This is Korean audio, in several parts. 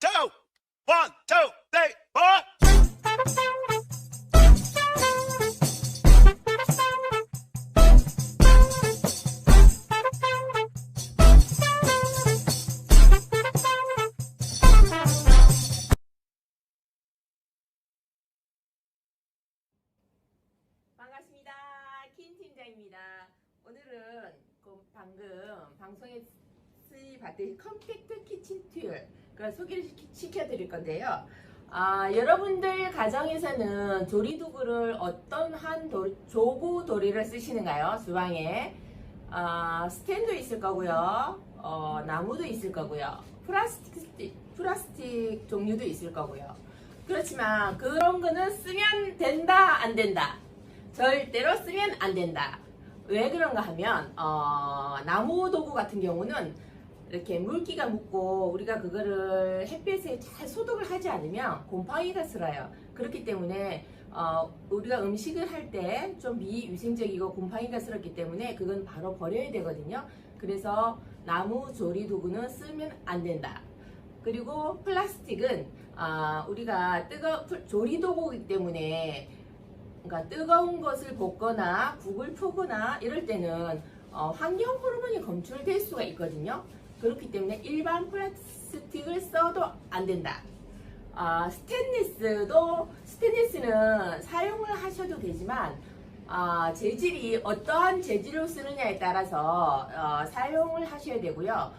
two, one, two, three, four. 반갑습니다. 킨 팀장입니다. 오늘은 그 방금 방송에 수입받은 컴팩트 키친 툴 그걸 소개를 시키- 시켜 드릴 건데요. 아, 여러분들 가정에서는 조리도구를 어떤 한 도, 조구 도리를 쓰시는가요? 주방에 아, 스탠도 있을 거고요. 어, 나무도 있을 거고요. 플라스틱 플라스틱 종류도 있을 거고요. 그렇지만 그런 거는 쓰면 된다 안 된다. 절대로 쓰면 안 된다. 왜 그런가 하면 어, 나무 도구 같은 경우는 이렇게 물기가 묻고 우리가 그거를 햇빛에 잘 소독을 하지 않으면 곰팡이가 슬어요. 그렇기 때문에 어, 우리가 음식을 할 때 좀 비위생적이고 곰팡이가 슬었기 때문에 그건 바로 버려야 되거든요. 그래서 나무 조리 도구는 쓰면 안 된다. 그리고 플라스틱은 아, 우리가 뜨거 조리 도구이기 때문에 그러니까 뜨거운 것을 볶거나 국을 푸거나 이럴 때는 어, 환경 호르몬이 검출될 수가 있거든요. 그렇기 때문에 일반 플라스틱을 써도 안 된다. 아, 스테인리스도 스테인리스는 사용을 하셔도 되지만 아, 재질이 어떠한 재질로 쓰느냐에 따라서 어, 사용을 하셔야 되고요.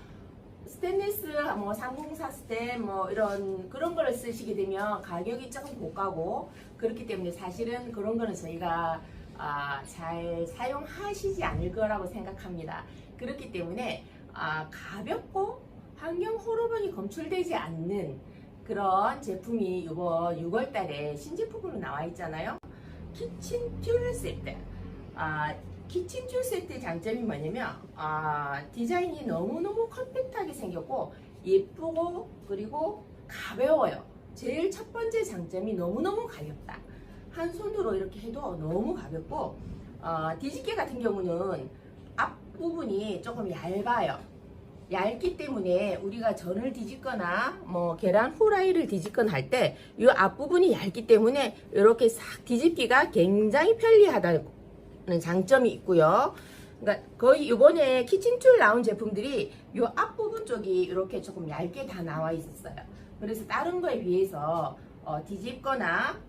스테인리스 뭐 상공사 스텐 뭐 이런 그런 거를 쓰시게 되면 가격이 조금 고가고 그렇기 때문에 사실은 그런 거는 저희가 아, 잘 사용하시지 않을 거라고 생각합니다. 그렇기 때문에 아, 가볍고 환경 호르몬이 검출되지 않는 그런 제품이 이번 6월 달에 신제품으로 나와 있잖아요. 키친 튤 세트. 아, 키친 튤 세트의 장점이 뭐냐면 아, 디자인이 너무너무 컴팩트하게 생겼고 예쁘고 그리고 가벼워요. 제일 첫 번째 장점이 너무너무 가볍다. 한 손으로 이렇게 해도 너무 가볍고 어, 뒤집개 같은 경우는 앞부분이 조금 얇아요. 얇기 때문에 우리가 전을 뒤집거나 뭐 계란 후라이를 뒤집거나 할때 이 앞부분이 얇기 때문에 이렇게 싹 뒤집기가 굉장히 편리하다는 장점이 있고요. 그러니까 거의 이번에 키친툴 나온 제품들이 이 앞부분 쪽이 이렇게 조금 얇게 다 나와 있었어요. 그래서 다른 거에 비해서 어, 뒤집거나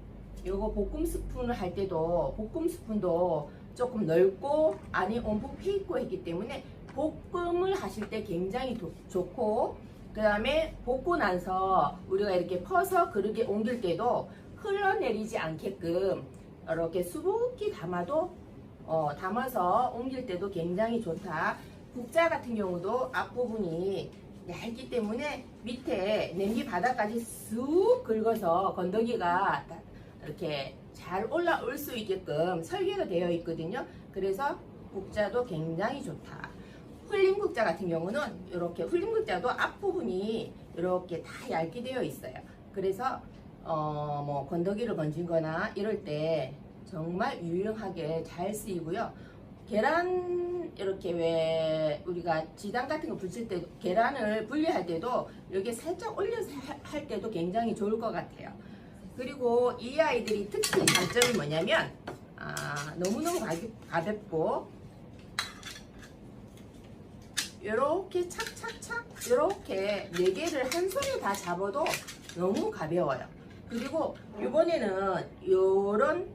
요거 볶음 스푼을 할 때도 볶음 스푼도 조금 넓고 안에 온통 피 있고 했기 때문에 볶음을 하실 때 굉장히 도- 좋고 그 다음에 볶고 나서 우리가 이렇게 퍼서 그릇에 옮길 때도 흘러내리지 않게끔 이렇게 수북히 담아도 어, 담아서 옮길 때도 굉장히 좋다. 국자 같은 경우도 앞부분이 얇기 때문에 밑에 냄비 바닥까지 쑥 긁어서 건더기가 다 이렇게 잘 올라올 수 있게끔 설계가 되어 있거든요. 그래서 국자도 굉장히 좋다. 흘림 국자 같은 경우는 이렇게 흘림 국자도 앞부분이 이렇게 다 얇게 되어 있어요. 그래서 어 뭐 건더기를 건진거나 이럴 때 정말 유용하게 잘 쓰이고요. 계란 이렇게 왜 우리가 지단 같은 거 붙일 때 계란을 분리할 때도 여기 살짝 올려서 하- 할 때도 굉장히 좋을 것 같아요. 그리고 이 아이들이 특히 장점이 뭐냐면 아, 너무너무 가볍, 가볍고 이렇게 착착착 이렇게 네 개를 한 손에 다 잡아도 너무 가벼워요. 그리고 이번에는 이런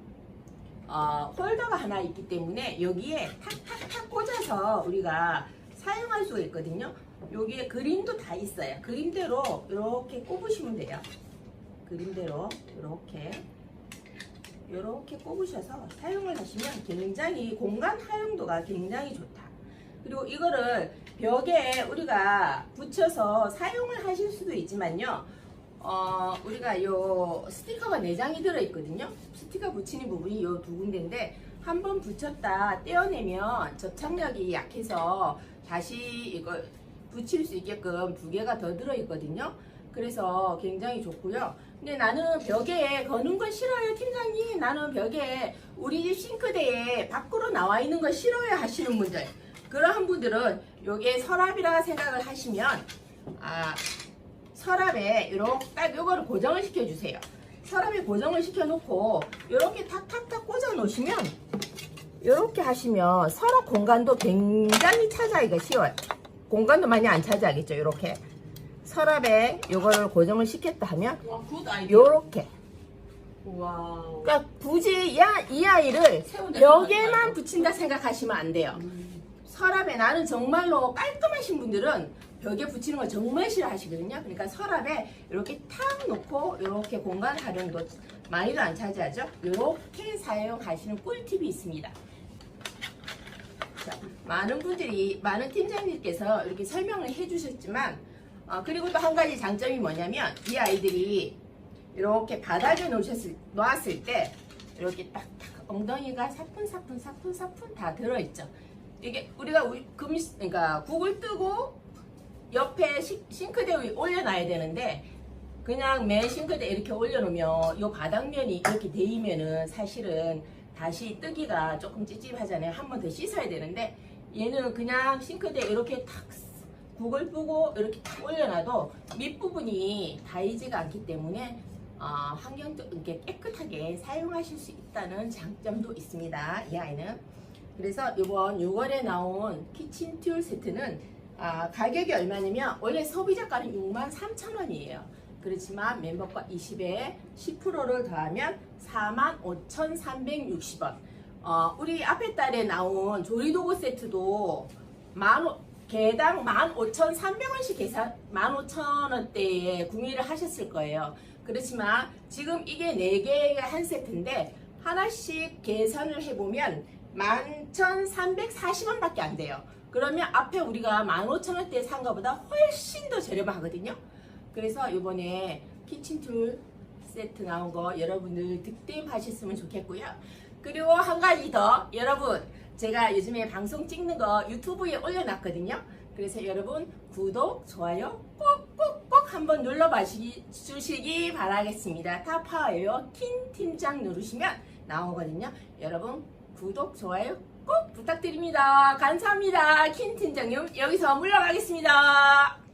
어, 홀더가 하나 있기 때문에 여기에 탁탁탁 꽂아서 우리가 사용할 수가 있거든요. 여기에 그림도 다 있어요. 그림대로 이렇게 꼽으시면 돼요. 그림대로 이렇게 이렇게 꼽으셔서 사용을 하시면 굉장히 공간 활용도가 굉장히 좋다. 그리고 이거를 벽에 우리가 붙여서 사용을 하실 수도 있지만요. 어, 우리가 요 스티커가 4장이 들어있거든요. 스티커 붙이는 부분이 요 두 군데인데 한번 붙였다 떼어내면 접착력이 약해서 다시 이거 붙일 수 있게끔 두 개가 더 들어있거든요. 그래서 굉장히 좋고요. 근데 나는 벽에 거는 건 싫어요, 팀장님. 나는 벽에 우리 집 싱크대에 밖으로 나와 있는 거 싫어요 하시는 분들. 그러한 분들은 요게 서랍이라 생각을 하시면 아 서랍에 이렇게 딱 요거를 고정을 시켜주세요. 서랍에 고정을 시켜놓고 이렇게 탁탁탁 꽂아 놓으시면 이렇게 하시면 서랍 공간도 굉장히 차지하기가 쉬워요. 공간도 많이 안 차지하겠죠. 이렇게 서랍에 요거를 고정을 시켰다 하면. 요렇게 와우. 그러니까 굳이 이, 아- 이 아이를 벽에만 붙인다 생각하시면 안 돼요. 음. 서랍에 나는 정말로 깔끔하신 분들은 벽에 붙이는 걸 정말 싫어하시거든요. 그러니까 서랍에 이렇게 탁 놓고 이렇게 공간 활용도 많이도 안 차지하죠. 이렇게 사용하시는 꿀팁이 있습니다. 자, 많은 분들이 많은 팀장님께서 이렇게 설명을 해주셨지만 어, 그리고 또 한 가지 장점이 뭐냐면 이 아이들이 이렇게 바닥에 놓으셨을, 놓았을 때 이렇게 딱딱 엉덩이가 사뿐사뿐 사뿐사뿐 다 들어있죠. 이게 우리가 우- 금 그러니까 국을 뜨고 옆에 시- 싱크대 위에 올려놔야 되는데 그냥 맨 싱크대 이렇게 올려놓으면 이 바닥면이 이렇게 데이면은 사실은 다시 뜨기가 조금 찝찝하잖아요. 한 번 더 씻어야 되는데 얘는 그냥 싱크대 이렇게 탁 국을 뿌고 이렇게 탁 올려놔도 밑부분이 다이지가 않기 때문에 어, 환경도 이렇게 깨끗하게 사용하실 수 있다는 장점도 있습니다. 이 아이는. 그래서 이번 6월에 나온 키친 툴 세트는 아, 가격이 얼마냐면 원래 소비자가는 63,000원이에요. 그렇지만 멤버가 20에 10%를 더하면 45,360원. 어, 우리 앞에 달에 나온 조리도구 세트도 만 오- 개당 15,300원씩 계산 15,000원대에 구매를 하셨을 거예요. 그렇지만 지금 이게 4개의 한 세트인데 하나씩 계산을 해보면 11,340원 밖에 안 돼요. 그러면 앞에 우리가 15,000원대에 산 것보다 훨씬 더 저렴하거든요. 그래서 이번에 키친툴 세트 나온 거 여러분들 득템하셨으면 좋겠고요. 그리고 한 가지 더 여러분 제가 요즘에 방송 찍는 거 유튜브에 올려놨거든요. 그래서 여러분 구독, 좋아요 꼭꼭꼭 한번 눌러봐 주시- 주시기 바라겠습니다. 타파예요. 틴 팀장 누르시면 나오거든요. 여러분 구독, 좋아요 꼭 부탁드립니다. 감사합니다. 킨 팀장님 여기서 물러가겠습니다.